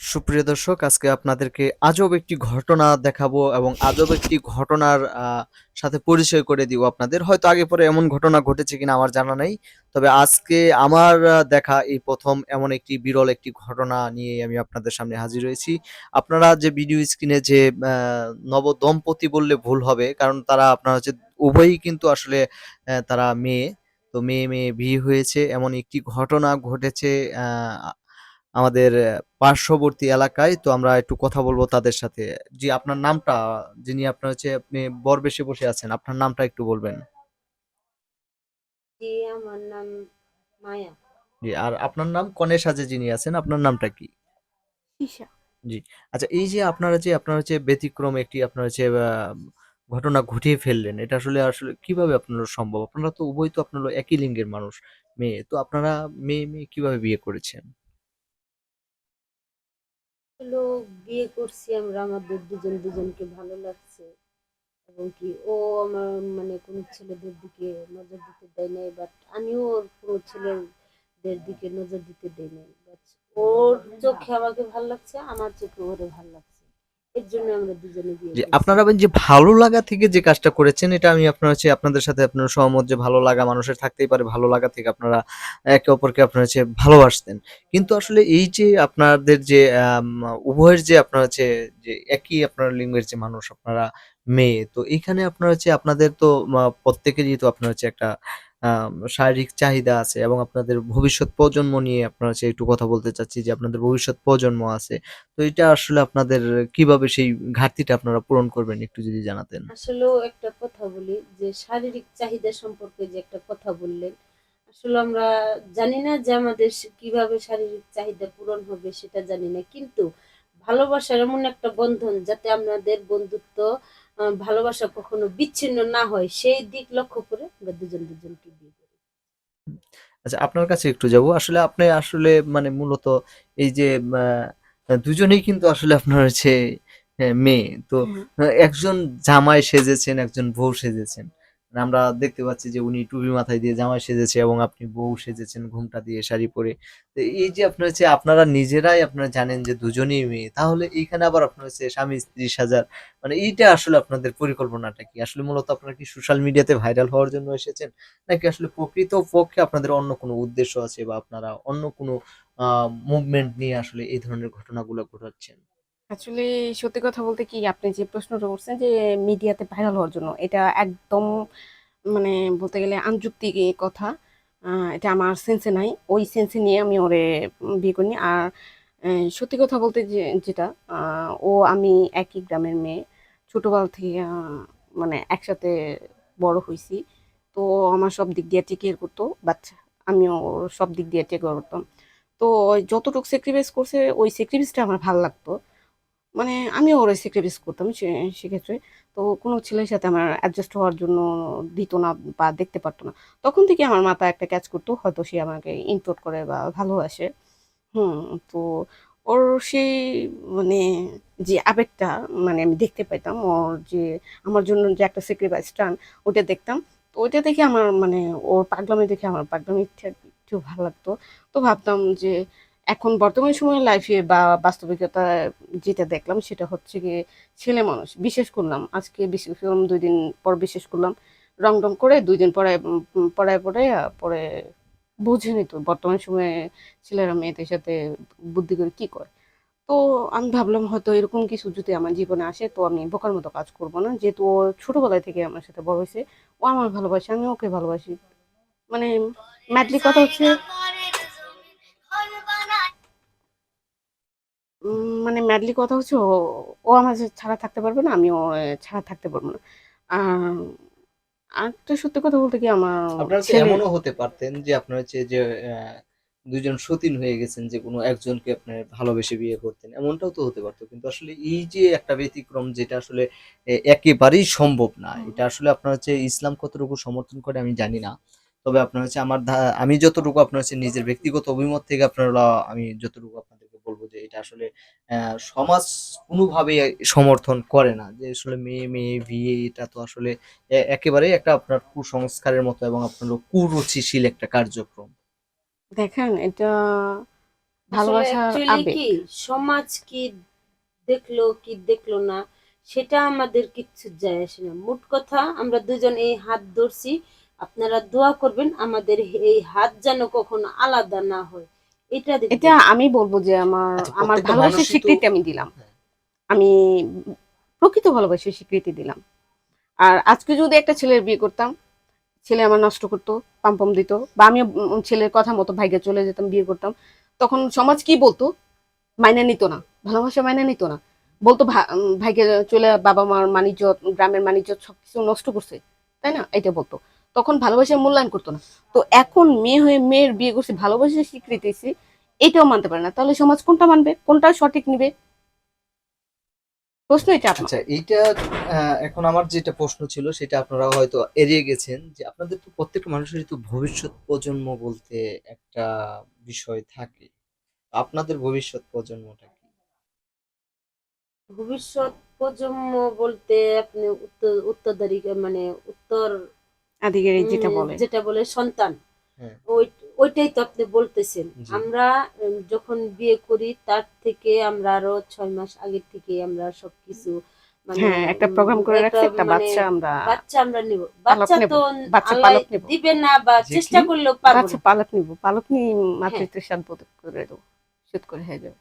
সুপ্রিয় দর্শক, আজকে আপনাদেরকে আজব একটি ঘটনা দেখাবো এবং আজব একটি ঘটনার সাথে পরিচয় করে দিব আপনাদের। হয়তো আগে পরে এমন ঘটনা ঘটেছে কিনা আমার জানা নেই, তবে আজকে আমার দেখা এই প্রথম এমন একটি বিরল একটি ঘটনা নিয়ে আমি আপনাদের সামনে হাজির হয়েছি। আপনারা যে ভিডিও স্ক্রিনে যে নব দম্পতি বললে ভুল হবে, কারণ তারা আপনারা হচ্ছে উভয়ই কিন্তু আসলে তারা মেয়ে। তো মেয়ে মেয়ে বিয়ে হয়েছে, এমন একটি ঘটনা ঘটেছে আমাদের পার্শ্ববর্তী এলাকায়। তো আমরা একটু কথা বলব তাদের সাথে। জি আপনার নামটা যিনি আপনার হচ্ছে আপনি বর বেশে বসে আছেন আপনার নামটা একটু বলবেন। জি আমার নাম মায়া। জি আর আপনার নাম কনে সাজে যিনি আছেন আপনার নামটা কি? ঈশা। আচ্ছা এই যে আপনারা যে আপনার হচ্ছে ব্যতিক্রম একটি আপনার হচ্ছে আহ, ঘটনা ঘটিয়ে ফেললেন এটা আসলে আসলে কীভাবে আপনারা সম্ভব? আপনারা তো উভয় তো আপনারা একই লিঙ্গের মানুষ মেয়ে। তো আপনারা মেয়ে মেয়ে কীভাবে বিয়ে করেছেন? হলো বিয়ে করছি আমরা আমাদের দুজন দুজনকে ভালো লাগছে। এবং কি ও আমার মানে কোনো ছেলেদের দিকে নজর দিতে দেয় নাই বাট আমিও ওর কোনো ছেলেদের দিকে নজর দিতে দেয় নাই। বাট ওর চোখে আমাকে ভালো লাগছে আমার চোখে ওরে ভালো লাগছে। যে। আপনারা যে ভালো লাগা থেকে যে কাজটা করেছেন এটা আমি আপনার হচ্ছে আপনাদের সাথে আপনার সহমত যে ভালো লাগা মানুষের থাকতেই পারে ভালো লাগা থেকে আপনারা একে অপরকে আপনার হচ্ছে ভালোবাসতেন কিন্তু আসলে এই যে আপনাদের যে উভয়ের যে আপনার হচ্ছে যে একই আপনার লিঙ্গের যে মানুষ আপনারা মেয়ে তো এইখানে আপনার হচ্ছে আপনাদের তো প্রত্যেকেরই তো আপনার হচ্ছে একটা শারীরিক চাহিদা আছে এবং আপনাদের ভবিষ্যৎ প্রজন্ম নিয়ে আপনার সে একটু কথা বলতে চাচ্ছি যে আপনাদের ভবিষ্যৎ প্রজন্ম আছে। তো এটা আসলে আপনাদের কীভাবে সেই ঘাটতিটা আপনারা পূরণ করবেন একটু যদি জানাতেন? আসলেও একটা কথা বলি যে শারীরিক চাহিদা সম্পর্কে যে একটা কথা বললেন, আসলে আমরা জানি না যে আমাদের কীভাবে শারীরিক চাহিদা পূরণ হবে সেটা জানি না। কিন্তু ভালোবাসার এমন একটা বন্ধন যাতে আমাদের বন্ধুত্ব ভালোবাসা কখনো বিচ্ছিন্ন না হয়, সেই দিক লক্ষ্য করে আমরা দুজন দুজনকে আচ্ছা আপনার কাছে একটু যাব। আসলে আপনি আসলে মানে মূলত এই যে আহ, দুজনেই কিন্তু আসলে আপনার হচ্ছে মেয়ে। তো একজন জামাই সেজেছেন একজন বউ সেজেছেন। আমরা দেখতে পাচ্ছি যে উনি টুপি মাথায় দিয়ে জামাই সেজেছে এবং আপনি বউ সেজেছেন ঘুমটা দিয়ে শাড়ি পরে। তো এই যে আপনার হচ্ছে আপনারা নিজেরাই আপনারা জানেন যে দুজনেই মেয়ে, তাহলে এইখানে আবার আপনার হচ্ছে স্বামী, স্ত্রী, সাজার মানে এইটা আসলে আপনাদের পরিকল্পনাটা কি? আসলে মূলত আপনারা কি সোশ্যাল মিডিয়াতে ভাইরাল হওয়ার জন্য এসেছেন? নাকি আসলে প্রকৃত পক্ষে আপনাদের অন্য কোনো উদ্দেশ্য আছে বা আপনারা অন্য কোনো মুভমেন্ট নিয়ে আসলে এই ধরনের ঘটনাগুলো ঘটাচ্ছেন? আসলে সত্যি কথা বলতে কি, আপনি যে প্রশ্নটা করছেন যে মিডিয়াতে ভাইরাল হওয়ার জন্য, এটা একদম মানে বলতে গেলে আনযুক্তিক কথা। এটা আমার সেন্সে নাই। ওই সেন্সে নিয়ে আমি ওরে বিয়ে করিনি। আর সত্যি কথা বলতে যে, যেটা ও আমি একই গ্রামের মেয়ে। ছোটবেলা থেকে মানে একসাথে বড় হয়েছি তো আমার সব দিক দিয়ে টেক কেয়ার করতো বাট আমিও সব দিক দিয়ে টেক করতাম। তো যতটুকু স্যাক্রিফাইস করছে, ওই স্যাক্রিফাইসটা আমার ভালো লাগতো। মানে আমিও ওরা স্যাক্রিফাইস করতাম সেক্ষেত্রে। তো কোনো ছেলের সাথে আমার অ্যাডজাস্ট হওয়ার জন্য দিত না বা দেখতে পারতো না। তখন থেকে আমার মাথায় একটা ক্যাচ করতো, হয়তো সে আমাকে ইনপোর্ট করে বা ভালোবাসে হুম, তো ওর সেই মানে যে আবেগটা মানে আমি দেখতে পাইতাম, ওর যে আমার জন্য যে একটা স্যাক্রিফাইস টান ওটা দেখতাম। তো ওইটা দেখে আমার মানে ওর পাগলামি দেখে আমার পাগলামি একটু ভালো লাগতো। তো ভাবতাম যে এখন বর্তমান সময়ে লাইফে বা বাস্তবিকতা যেটা দেখলাম সেটা হচ্ছে গিয়ে ছেলে মানুষ বিশেষ করলাম আজকে বিশেষ করলাম দুই দিন পর বিশেষ করলাম রং ডং করে দুই দিন পরে উম, পড়ায় পরে বোঝেনি তো বর্তমান সময়ে ছেলেরা মেয়েদের সাথে বুদ্ধি করে কি করে। তো আমি ভাবলাম হয়তো এরকম কিছু যদি আমার জীবনে আসে তো আমি বোকার মতো কাজ করব না। যেহেতু ও ছোটোবেলায় থেকে আমার সাথে বড় হয়েছে ও আমার ভালোবাসে আমি ওকে ভালোবাসি। মানে ম্যাডলি কথা হচ্ছে মানে ম্যাডলি কথা হচ্ছে ও ও আমার ছাড়া থাকতে পারবে না আমিও ছাড়া থাকতে পারব না। আর আরেকটা সত্যি কথা বলতে কি আমার আপনারা এমনও হতে পারতেন যে আপনার হচ্ছে যে আহ, দুইজন সতীন হয়ে গেছেন যে কোনো একজনকে আপনার ভালোবেসে বিয়ে করতেন? এমনটাও তো হতে পারতো। কিন্তু আসলে এই যে একটা ব্যতিক্রম যেটা আসলে একেবারেই সম্ভব না এটা আসলে আপনার হচ্ছে ইসলাম কতটুকু সমর্থন করে আমি জানি না। তবে আপনার হচ্ছে আমার আমি যতটুকু আপনার হচ্ছে নিজের ব্যক্তিগত অভিমত থেকে আপনারা আমি যতটুকু আপনাদেরকে বলব যে এটা আসলে সমাজ কোনোভাবেই সমর্থন করে না। যে আসলে মেয়ে মেয়ে বিয়ে এটা তো আসলে এ- একেবারেই একটা আপনার কুসংস্কারের মতো এবং আপনার কুরুচিশীল একটা কার্যক্রম। দেখেন এটা আবেগ। কি সমাজ কি দেখল কি দেখল না সেটা আমাদের কিচ্ছু যায় আসে না। মোট কথা আমরা দুজন এই হাত ধরছি আপনারা দোয়া করবেন আমাদের এই হাত যেন কখনো আলাদা না হয়। এটা এটা আমি বলব যে আমার আচ্ছা, আমার ভালোবাসার স্বীকৃতি আমি দিলাম। হ্যাঁ। আমি প্রকৃত ভালোবাসার স্বীকৃতি দিলাম। আর আজকে যদি একটা ছেলের বিয়ে করতাম ছেলে আমার নষ্ট করতো পাম্পম দিত বা আমি ছেলের কথা মতো ভাইকে চলে যেতাম বিয়ে করতাম তখন সমাজ কি বলতো? মাইনে নিত না। ভালোবাসা মাইনে নিত না। বলতো ভাইকে চলে বাবা মার মানিজ্য গ্রামের মানিজ্য সবকিছু নষ্ট করছে। তাই না? এটা বলতো। তখন ভালোবাসার মূল্যায়ন করতো না। তো এখন মেয়ে হয়ে মেয়ের বিয়ে করছে ভালোবাসার স্বীকৃতি দিছি, এটাও মানতে পারে না। তাহলে সমাজ কোনটা মানবে? কোনটা সঠিক নিবে? প্রশ্ন এটা আচ্ছা এইটা এখন আমার যেটা প্রশ্ন ছিল সেটা আপনারা হয়তো এড়িয়ে গেছেন যে আপনাদের তো প্রত্যেকটা মানুষেরই তো ভবিষ্যৎ প্রজন্ম বলতে একটা বিষয় থাকে। আপনাদের ভবিষ্যৎ প্রজন্মটা কি? ভবিষ্যৎ প্রজন্ম বলতে আপনি উত্তর উত্তরদারি মানে উত্তর আদিকের যেটা বলে। যেটা বলে সন্তান। হ্যাঁ। ওই ওইটাই তো আপনি বলতেছেন। আমরা যখন বিয়ে করি তার থেকে আমরা আরও ছয় মাস আগের থেকে আমরা সবকিছু মানে হ্যাঁ একটা প্রোগ্রাম করে রাখছি একটা মানে বাচ্চা আমরা বাচ্চা আমরা নিব। বাচ্চা তো বাচ্চা পালক নেব। দিবে না বা চেষ্টা করলেও পারব বাচ্চা পালক নিব পালক নিয়ে হ্যাঁ। মাতৃত্বের স্বাদ করে দেবো শুট করে হয়ে যাবে।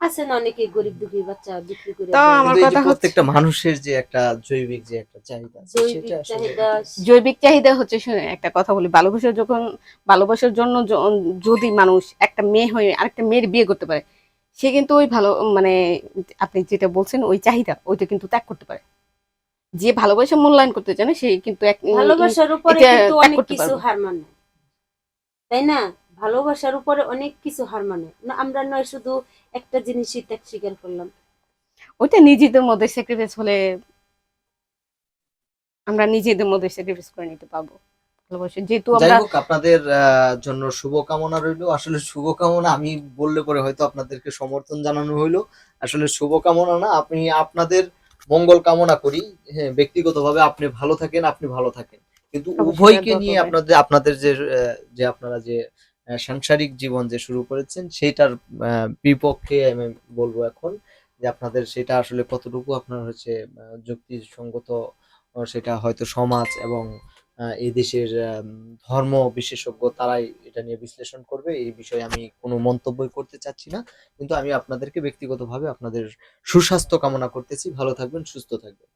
আছে না অনেকে গরিব দুঃখী বাচ্চা বিক্রি করে তো আমার কথা হচ্ছে- প্রত্যেকটা মানুষের যে একটা জৈবিক যে একটা চাহিদা জৈবিক সেটা চাহিদা জৈবিক চাহিদা হচ্ছে একটা কথা বলি ভালোবাসা যখন ভালোবাসার জন্য যদি মানুষ একটা মেয়ে হয়ে আরেকটা মেয়ের বিয়ে করতে পারে সে কিন্তু ওই ভালো মানে আপনি যেটা বলছেন ওই চাহিদা ওইটা কিন্তু ত্যাগ করতে পারে। যে ভালোবাসা মূল্যায়ন করতে চায় না সে কিন্তু এক ভালোবাসার উপরে কিন্তু অনেক কিছু হার মানে। তাই না? ভালোবাসার উপরে অনেক কিছু হার মানে। না আমরা নয় শুধু একটা জিনিসই ত্যাগ স্বীকার করলাম। ওইটা নিজেদের মধ্যে স্যাক্রিফাইস হলে আমরা নিজেদের মধ্যে স্যাক্রিফাইস করে নিতে পারব। যেহেতু আমরা আপনাদের জন্য শুভকামনা রইল। আসলে শুভকামনা আমি বললে পরে হয়তো আপনাদেরকে সমর্থন জানানো হইল। আসলে শুভকামনা না আপনি আপনাদের মঙ্গল কামনা করি। হ্যাঁ ব্যক্তিগতভাবে আপনি ভালো থাকেন আপনি ভালো থাকেন। কিন্তু উভয়কে নিয়ে। আপনাদের আপনাদের যে আহ, যে আপনারা যে সাংসারিক জীবন যে শুরু করেছেন সেটার বিপক্ষে আমি বলব এখন যে আপনাদের সেটা আসলে কতটুকু আপনার হচ্ছে যুক্তিসঙ্গত সেটা হয়তো সমাজ এবং এই দেশের ধর্ম বিশেষজ্ঞ তারাই এটা নিয়ে বিশ্লেষণ করবে। এই বিষয়ে আমি কোনো মন্তব্যই করতে চাচ্ছি না। কিন্তু আমি আপনাদেরকে ব্যক্তিগতভাবে আপনাদের সুস্বাস্থ্য কামনা করতেছি। ভালো থাকবেন, সুস্থ থাকবেন।